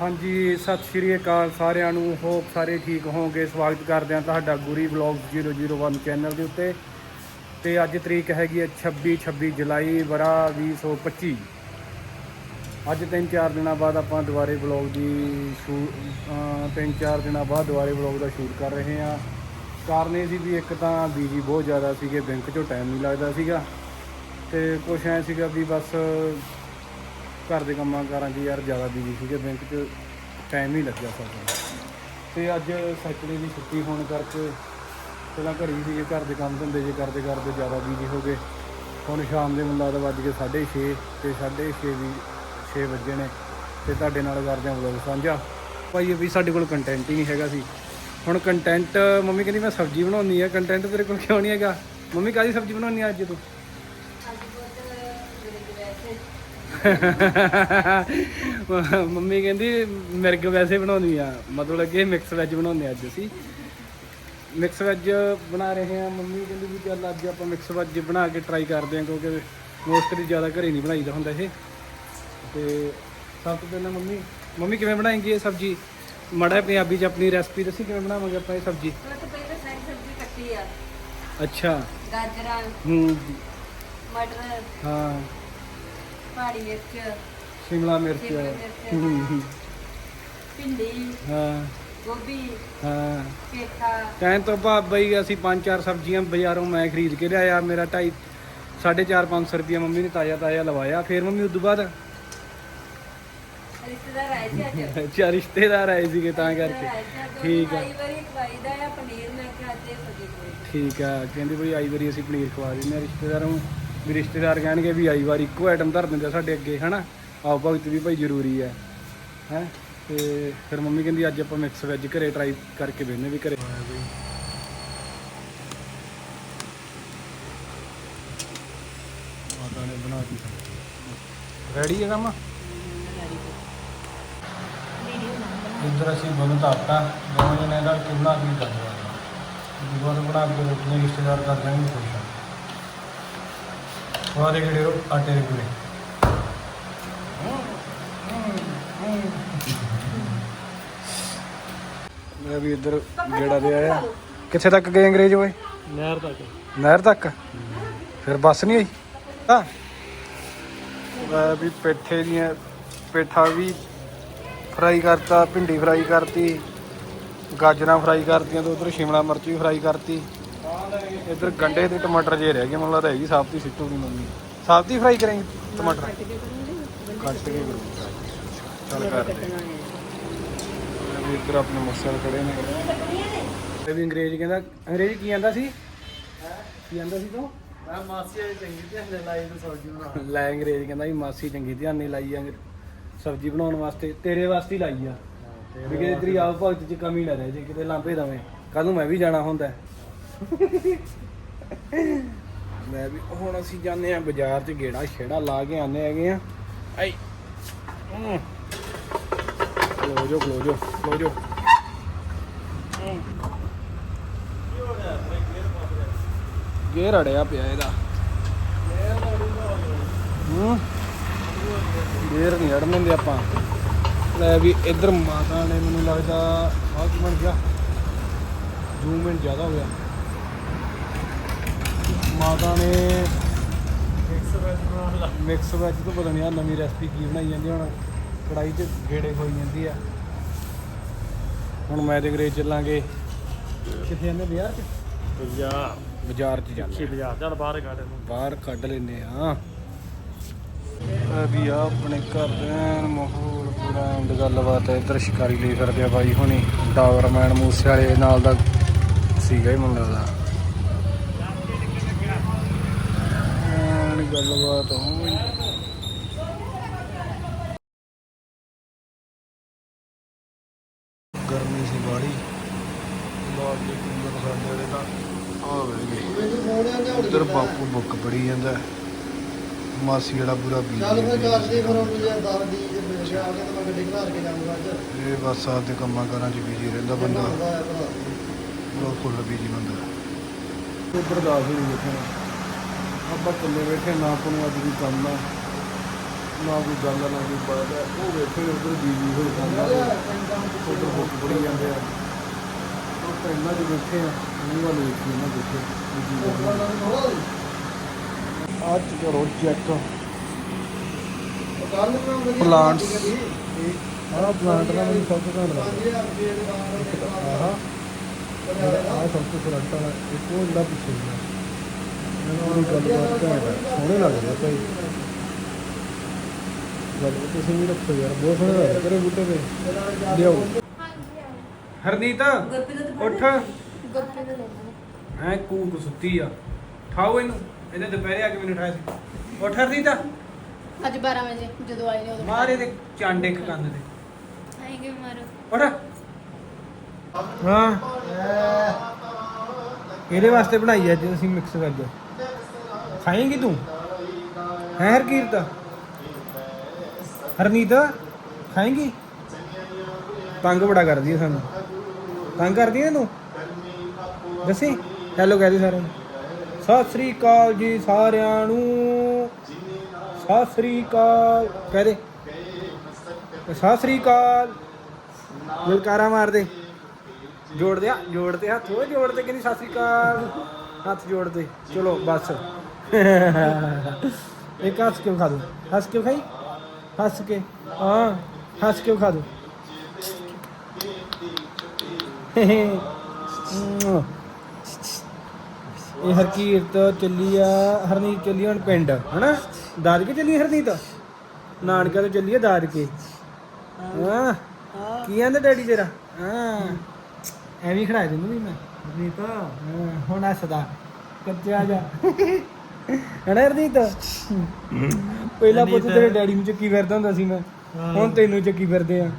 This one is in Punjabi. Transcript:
ਹਾਂਜੀ, ਸਤਿ ਸ਼੍ਰੀ ਅਕਾਲ ਸਾਰਿਆਂ ਨੂੰ। ਹੋਪ ਸਾਰੇ ਠੀਕ ਹੋਵੋਗੇ। ਸਵਾਗਤ ਕਰਦੇ ਹਾਂ ਤੁਹਾਡਾ ਗੁਰੀ ਵਲੌਗ 001 ਚੈਨਲ ਦੇ ਉੱਤੇ। ਤੇ ਅੱਜ ਤਰੀਕ ਹੈਗੀ ਹੈ 26 26 ਜੁਲਾਈ ਬਰਾ 2025 ਅੱਜ ਤਿੰਨ ਚਾਰ ਦਿਨਾਂ ਬਾਅਦ ਆਪਾਂ ਦੁਬਾਰੇ ਵਲੌਗ ਦੀ ਸ਼ੂਟ ਤਿੰਨ ਚਾਰ ਦਿਨਾਂ ਬਾਅਦ ਦੁਬਾਰੇ ਵਲੌਗ ਦਾ ਸ਼ੂਟ ਕਰ ਰਹੇ ਹਾਂ। ਕਾਰਨ ਇਹ ਸੀ ਵੀ ਇੱਕ ਤਾਂ ਬੀਜੀ ਬਹੁਤ ਜ਼ਿਆਦਾ ਸੀਗੇ ਬੈਂਕ 'ਚੋਂ ਟਾਈਮ ਨਹੀਂ ਲੱਗਦਾ ਸੀਗਾ। ਤੇ ਕੁਛ ਐ ਸੀਗਾ ਵੀ ਬਸ ਘਰ ਦੇ ਕੰਮਾਂ ਕਾਰਾਂ 'ਚ ਯਾਰ ਜ਼ਿਆਦਾ ਬਿਜ਼ੀ ਸੀਗੇ ਬੈਂਕ 'ਚ ਟਾਈਮ ਨਹੀਂ ਲੱਗਿਆ ਸਾਡਾ ਤੇ ਅੱਜ ਸੈਟਰਡੇ ਦੀ ਛੁੱਟੀ ਹੋਣ ਕਰਕੇ ਪਹਿਲਾਂ ਘਰੇ ਹੀ ਸੀਗੇ, ਘਰ ਦੇ ਕੰਮ ਧੰਦੇ ਜੇ ਕਰਦੇ ਕਰਦੇ ਜ਼ਿਆਦਾ ਬਿਜ਼ੀ ਹੋ ਗਏ। ਹੁਣ ਸ਼ਾਮ ਦੇ ਮੈਨੂੰ ਲੱਗਦਾ ਵੱਜ ਗਏ 6:30 ਤੇ 6:30 ਵੀ 6 ਵਜੇ ਨੇ ਤੇ ਤੁਹਾਡੇ ਨਾਲ ਕਰਦੇ ਹਾਂ ਵਲੋਗ ਸਾਂਝਾ। ਭਾਈ ਵੀ ਸਾਡੇ ਕੋਲ ਕੰਟੈਂਟ ਹੀ ਨਹੀਂ ਹੈਗਾ ਸੀ। ਹੁਣ ਕੰਟੈਂਟ ਮੰਮੀ ਕਹਿੰਦੀ ਮੈਂ ਸਬਜ਼ੀ ਬਣਾਉਣੀ ਆ ਕੰਟੈਂਟ ਤੇਰੇ ਕੋਲ ਕਿਉਂ ਨਹੀਂ ਹੈਗਾ? ਮੰਮੀ ਕਾਹਦੀ ਸਬਜ਼ੀ ਬਣਾਉਣੀ ਆ ਅੱਜ ਤੂੰ? ਮੰਮੀ ਕਹਿੰਦੀ ਮਿਰਗ ਵੈਸੇ ਬਣਾਉਣੀ ਆ। ਮਤਲਬ ਕਿ ਮਿਕਸ ਵੈਜ ਬਣਾਉਂਦੇ ਅੱਜ ਅਸੀਂ। ਮਿਕਸ ਵੈਜ ਬਣਾ ਰਹੇ ਆ ਮੰਮੀ ਕਹਿੰਦੀ ਵੀ ਚੱਲ ਅੱਜ ਆਪਾਂ ਮਿਕਸ ਵੈਜ ਬਣਾ ਕੇ ਟਰਾਈ ਕਰਦੇ ਆ ਕਿਉਂਕਿ ਮੋਸਟਲੀ ਜ਼ਿਆਦਾ ਘਰੇ ਨਹੀਂ ਬਣਾਈਦਾ ਹੁੰਦਾ ਇਹ। ਤੇ ਸਭ ਤੋਂ ਪਹਿਲਾਂ ਮੰਮੀ ਮੰਮੀ ਕਿਵੇਂ ਬਣਾਏਂਗੀ ਇਹ ਸਬਜ਼ੀ? ਮੜਾ ਪੰਜਾਬੀ ਚ ਆਪਣੀ ਰੈਸਪੀ ਦੱਸੀ ਕਿਵੇਂ ਬਣਾਵਾਂਗੇ ਆਪਾਂ ਇਹ ਸਬਜ਼ੀ? ਉਹ ਤੋਂ ਪਹਿਲਾਂ ਸਾਰੀ ਸਬਜ਼ੀ ਕੱਟੀ ਆ। ਅੱਛਾ। ਗਾਜਰਾਂ ਹੂੰ। ਮਟਰ ਹਾਂ। ਪਹਾੜੀ ਮਿਰਚ ਸ਼ਿਮਲਾ ਮਿਰਚ। ਸ਼ਿਮਲਾ ਮਿਰਚ। ਹੂੰ, ਹੂੰ, ਭਿੰਡੀ ਹਾਂ। ਗੋਭੀ ਹਾਂ। ਪੇਠਾ। ਕਹਿਣ ਤੋਂ ਬਾਅਦ ਬਈ ਅਸੀਂ ਪੰਜ ਚਾਰ ਸਬਜ਼ੀਆਂ ਬਾਜ਼ਾਰੋਂ ਮੈਂ ਖਰੀਦ ਕੇ ਲਿਆਇਆ ਮੇਰਾ ਢਾਈ ਸਾਢੇ ਚਾਰ 500 ਰੁਪਇਆ ਮੰਮੀ ਨੇ ਤਾਜ਼ਾ ਤਾਜ਼ਾ ਲਵਾਇਆ। ਫਿਰ ਮੰਮੀ ਉਦੋਂ ਬਾਅਦ ਰਿਸ਼ਤੇਦਾਰ ਆਏ ਸੀ ਅੱਜ। ਰਿਸ਼ਤੇਦਾਰ ਆਏ ਸੀਗੇ ਤਾਂ ਕਰਕੇ। ਠੀਕ ਆ। ਕਈ ਵਾਰੀ ਖਵਾਈਦਾ ਆ ਪਨੀਰ ਮੈਂ ਕਿਹਾ ਅੱਜ ਇਹ ਸਬਜ਼ੀ ਕੋਈ ਠੀਕ ਆ। ਕਹਿੰਦੇ ਬਈ ਆਈ ਵਾਰੀ ਅਸੀਂ ਪਨੀਰ ਖਵਾ ਦਿੰਦੇ ਆ ਰਿਸ਼ਤੇਦਾਰਾਂ। ਨੂੰ ਵੀ ਰਿਸ਼ਤੇਦਾਰ ਕਹਿਣਗੇ ਵੀ ਆਈ ਵਾਰੀ ਇੱਕੋ ਆਈਟਮ ਧਰ ਦਿੰਦੇ ਆ ਸਾਡੇ ਅੱਗੇ ਹਨਾ? ਆਓ ਭਗਤ ਵੀ ਭਾਈ ਜ਼ਰੂਰੀ ਹੈ ਹੈ? ਤੇ ਫਿਰ ਮੰਮੀ ਕਹਿੰਦੀ ਅੱਜ ਆਪਾਂ ਮਿਕਸ ਵੈਜ ਘਰੇ ਟਰਾਈ ਕਰਕੇ ਵੇਖਨੇ ਵੀ ਘਰੇ ਮਾਤਾ ਨੇ ਬਣਾ ਦਿੱਤੀ। ਰੈਡੀ ਹੈ ਕੰਮ? ਇੱਧਰ ਅਸੀਂ ਬੰਦ ਧਾਤਾ ਦੋਵੇਂ ਜਣੇ ਦਾ ਕਿੰਨਾ ਕੀ ਕਰ ਰਿਹਾ ਦੁਬਾਰਾ ਬਣਾ ਕੇ ਰੋਟੀਆਂ ਰਿਸ਼ਤੇਦਾਰ ਕਰ ਜਾਣਗੇ ਖੁਸ਼ ਰੋ ਆਟੇ ਦੇ ਪੂਰੇ ਮੈਂ ਵੀ ਇੱਧਰ ਗੇੜਾ ਦੇ ਆਇਆ। ਕਿੱਥੇ ਤੱਕ ਗਏ ਅੰਗਰੇਜ਼ ਓਏ? ਨਹਿਰ ਤੱਕ। ਨਹਿਰ ਤੱਕ? ਫਿਰ ਬੱਸ ਨਹੀਂ ਆਈ? ਹਾਂ ਮੈਂ ਵੀ ਪੇਠੇ ਦੀਆਂ ਪੇਠਾ ਵੀ ਫਰਾਈ ਕਰਤਾ ਭਿੰਡੀ ਫਰਾਈ ਕਰਤੀ ਗਾਜਰਾਂ ਫਰਾਈ ਕਰਤੀਆਂ ਤੇ ਉਧਰ ਸ਼ਿਮਲਾ ਮਿਰਚ ਵੀ ਫਰਾਈ ਕਰਤੀ। ਇੱਧਰ ਗੰਡੇ ਤੇ ਟਮਾਟਰ ਜੇ ਰਹਿ ਗਏ ਮੈਨੂੰ ਲੱਗਦਾ ਹੈਗੀ ਸਾਫਤੀ ਸਿੱਟੂਗੀ ਮੰਮੀ। ਸਾਫਤੀ ਫਰਾਈ ਕਰਾਂਗੇ ਟਮਾਟਰ। ਕੱਟ ਕੇ ਕਰੂੰਗੀ ਚੱਲ ਕਰਦੇ ਮੈਂ ਵੀ ਇੱਧਰ ਆਪਣੇ ਮਸਲ ਖੜੇ ਨੇ। ਇਹ ਵੀ ਅੰਗਰੇਜ਼ ਕਹਿੰਦਾ ਅੰਗਰੇਜ਼ ਕੀ ਕਹਿੰਦਾ ਸੀ? ਕੀ ਕਹਿੰਦਾ ਸੀ ਤੂੰ? ਮੈਂ ਮਾਸੀ ਆਈ ਚੰਗੀ ਤੇ ਹਲੇ ਲਾਈ ਨੂੰ ਸਬਜ਼ੀ ਬਣਾ ਲੈ ਅੰਗਰੇਜ਼ ਕਹਿੰਦਾ ਵੀ ਮਾਸੀ ਚੰਗੀ ਧਿਆਨ ਨਹੀਂ ਲਾਈ ਆ ਸਬਜ਼ੀ ਬਣਾਉਣ ਵਾਸਤੇ ਤੇਰੇ ਵਾਸਤੇ ਲਾਈ ਆ। ਵੀ ਕਿਤੇ ਤੇਰੀ ਆਪ ਭਗਤ ਚ ਕਮੀ ਨਾ ਰਹਿ ਜੇ ਕਿਤੇ ਲਾਂਭੇ ਦਵੇਂ। ਕੱਲ ਨੂੰ ਮੈਂ ਵੀ ਜਾਣਾ ਹੁੰਦਾ। ਹੈ। ਮੈਂ ਵੀ ਹੁਣ ਅਸੀਂ ਜਾਂਦੇ ਆ ਬਾਜ਼ਾਰ ਚ ਗੇੜਾ ਛੇੜਾ ਲਾ ਕੇ ਆਨੇ ਹੈਗੇ ਆ ਆਈ। ਖਲੋ ਜੋ ਖਲੋ ਜੋ ਖਲੋ ਜੋ ਗੇਰ ਅੜਿਆ ਪਿਆ ਇਹਦਾ। ਹੂੰ। ਗੇਰ ਨਹੀਂ ਅੜਨ ਦਿੰਦੇ ਆਪਾਂ। ਲੈ ਵੀ ਇੱਧਰ ਮਾਤਾ ਨੇ ਮੈਨੂੰ ਲੱਗਦਾ ਆਹ ਕੀ ਬਣ ਗਿਆ। ਜ਼ੂਮ ਇਨ ਜ਼ਿਆਦਾ ਹੋ ਗਿਆ। ਮਾਤਾ ਨੇ ਮਿਕਸ ਵੈਜ ਬਣਾਉਣ ਲੱਗ ਮਿਕਸ ਵੈਜ ਤੋਂ ਪਤਾ ਨਹੀਂ ਆ ਨਵੀਂ ਰੈਸਪੀ ਕੀ ਬਣਾਈ ਜਾਂਦੀ ਹੁਣ ਕੜਾਈ 'ਚ ਗੇੜੇ ਹੋਈ ਜਾਂਦੀ ਆ। ਹੁਣ ਮੈਂ ਤੇ ਅੰਗਰੇਜ਼ ਚੱਲਾਂਗੇ। ਕਿੱਥੇ ਜਾਂਦੇ ਬਾਜ਼ਾਰ 'ਚ? ਪੰਜਾਬ ਬਾਜ਼ਾਰ 'ਚ ਜਾਂਦੇ ਬਾਜ਼ਾਰ ਚੱਲ ਬਾਹਰ ਕੱਢ ਇਹਨੂੰ ਬਾਹਰ ਕੱਢ ਲੈਨੇ ਆ। ਵੀ ਆ ਆਪਣੇ ਘਰ ਦੇ ਮਾਹੌਲ ਪੂਰਾ ਐਂਡ ਗੱਲਬਾਤ ਹੈ ਇੱਧਰ ਸ਼ਿਕਾਰੀ ਲਈ ਫਿਰਦੇ ਆ ਬਾਈ ਹੁਣੀ। ਡਾਵਰਮੈਨ ਮੂਸੇ ਵਾਲੇ ਨਾਲ ਦਾ ਸੀਗਾ ਹੀ ਮੁੰਡਾ ਦਾ। ਗੱਲਬਾਤ ਹੋਈ ਗਰਮੀ ਸੀ ਬਾੜੀ ਲਾਲ ਜੀ ਕੁੰਦਰ ਸਾਡੇ ਵਾਲੇ ਤਾਂ ਆ ਵੇਲੇ ਉਧਰ ਬਾਪੂ ਬੁੱਕ ਪੜੀ ਜਾਂਦਾ ਮਾਸੀ ਜਿਹੜਾ ਪੂਰਾ ਬੀਜੀ ਚੱਲ ਫਿਰ ਜਾਂਦੀ ਕਰ ਦੇ ਫਿਰ ਉਹਨੂੰ ਯਾਰ ਦੱਸ ਦੀ ਜੇ ਮਿਲ ਗਿਆ ਆ ਕੇ ਤਾਂ ਮੈਂ ਗੱਡੀ ਘਲਾਰ ਕੇ ਜਾਊਂਗਾ ਅੱਜ। ਇਹ ਬਸ ਆਪਦੇ ਕੰਮਾਂ ਕਾਰਾਂ 'ਚ ਬੀਜੀ ਰਹਿੰਦਾ ਬੰਦਾ। ਬਹੁਤ ਫੁੱਲ ਬੀਜੀ ਬੰਦਾ। ਉੱਪਰ ਦਾਸ ਹੀ ਨਹੀਂ ਬੈਠੇ ਆਪਾਂ ਇਕੱਲੇ ਬੈਠੇ ਨਾ ਆਪਾਂ ਨੂੰ ਅੱਜ ਵੀ ਕੰਮ ਆ, ਨਾ ਕੋਈ ਗੱਲ ਨਾ ਕੋਈ ਬਾਤ ਹੈ ਉਹ ਵੇਖੇ ਉਧਰ ਬੀਜੀ ਹੋਈ ਜਾਂਦਾ ਉਧਰ ਬੁੱਕ ਬੜੀ ਜਾਂਦੇ ਆ। ਉਹ ਪਹਿਲਾਂ ਜੋ ਬੈਠੇ ਆ ਉਹ ਵਾਲੇ ਵੇਖੀ ਨਾ ਦੇਖੇ ਅੱਜ ਕਰੋ ਚੈੱਕ Plants. ਆਹ ਪਲਾਂਟ ਦਾ ਮੈਨੂੰ ਸਭ ਤੋਂ ਘੱਟ ਲੱਗਦਾ। ਆਹ ਆਹ ਸਭ ਤੋਂ ਫਰੰਟ ਵਾਲਾ, ਇੱਕ ਉਹ ਜਿਹੜਾ ਪਿੱਛੇ ਹੁੰਦਾ। ਮੈਨੂੰ ਉਹਦੀ ਗੱਲਬਾਤ ਹੈ ਸੋਹਣੇ ਲੱਗਦੇ ਆ ਭਾਈ। ਗੱਲ ਤੁਸੀਂ ਵੀ ਰੱਖੋ ਯਾਰ ਬਹੁਤ ਸੋਹਣੇ ਲੱਗਦੇ ਤੇਰੇ ਬੂਟੇ ਤੇ। ਲਿਆਓ। ਹਰਨੀਤ ਉੱਠ। ਗੱਪੇ ਦੇ ਲੈਣਾ ਐ ਕੂਕ ਸੁੱਤੀ ਆ। ਠਾਓ ਇਹਨੂੰ। ਇਹਨੇ ਦੁਪਹਿਰੇ ਆ ਕੇ ਮੈਨੂੰ ਉਠਾਇਆ ਸੀ। ਉੱਠ ਹਰਨੀਤ। ਅੱਜ 12 ਵਜੇ ਜਦੋਂ ਆਏ ਨੇ ਉਦੋਂ। ਮਾਰ ਇਹਦੇ ਚਾਂਡੇ ਇੱਕ ਕੰਨ ਦੇ ਆਏਗੇ ਮਾਰੋ। ਉੱਠ। ਹਾਂ। ਇਹਦੇ ਵਾਸਤੇ ਬਣਾਈ ਅੱਜ ਅਸੀਂ ਮਿਕਸ ਵੈਜ ਖਾਏਂਗੀ ਤੂੰ? ਹੈ ਹਰਕੀਰਤ? ਹਰਨੀਤ ਖਾਏਂਗੀ? ਤੰਗ ਬੜਾ ਕਰਦੀ ਹੈ ਸਾਨੂੰ। ਤੰਗ ਕਰਦੀ ਹੈ ਤੂੰ? ਦੱਸੀ? ਹੈਲੋ ਕਹਿ ਦੇ ਸਾਰਿਆਂ ਨੂੰ। ਸਤਿ ਸ੍ਰੀ ਅਕਾਲ ਜੀ ਸਾਰਿਆਂ ਨੂੰ। ਸਤਿ ਸ੍ਰੀ ਅਕਾਲ। ਕਹਿ ਦੇ। ਸਤਿ ਸ੍ਰੀ ਅਕਾਲ। ਜਲਕਾਰਾ ਮਾਰ ਦੇ। ਜੋੜ ਦੇ ਹੱਥ, ਜੋੜ ਦੇ ਹੱਥ। ਉਹ ਜੋੜ ਦੇ ਕਹਿੰਦੀ ਸਤਿ ਸ੍ਰੀ ਅਕਾਲ? ਹੱਥ ਜੋੜ ਦੇ। ਚਲੋ ਬਸ। ਇੱਕ ਹੱਸ ਕੇ ਖਾ ਦੋ ਹੱਸ ਕੇ ਖਾਈ ਹੱਸ ਕੇ। ਹਾਂ ਹੱਸ ਕੇ ਖਾ ਦੋ ਇਹ ਹਰਕੀਰਤ ਚੱਲੀ ਆ ਹਰਨੀਤ ਚੱਲੀ ਹੁਣ ਪਿੰਡ ਹਨਾ? ਦਾਦਕੇ ਚੱਲੀ ਹਰਨੀਤ? ਨਾਨਕਾ ਤੋਂ ਚੱਲੀ ਆ ਦਾਦਕੇ। ਹਾਂ ਕੀ ਆਂਦਾ ਡੈਡੀ ਤੇਰਾ? ਹਾਂ। ਐਵੇਂ ਖੜਾ ਦਿੰਦਾ ਵੀ ਮੈਂ। ਹਰਨੀਤ। ਹੁਣ ਹੱਸਦਾ। ਕੱਚਾ ਜਾ। ਹਣਾ ਹਰਨੀਤ ਪਹਿਲਾਂ ਪੁੱਤ ਤੇਰੇ ਡੈਡੀ ਨੂੰ ਚੱਕੀ ਫਿਰਦਾ ਹੁੰਦਾ ਸੀ ਮੈਂ। ਹੁਣ ਤੈਨੂੰ ਚੱਕੀ ਫਿਰਦੇ ਆ।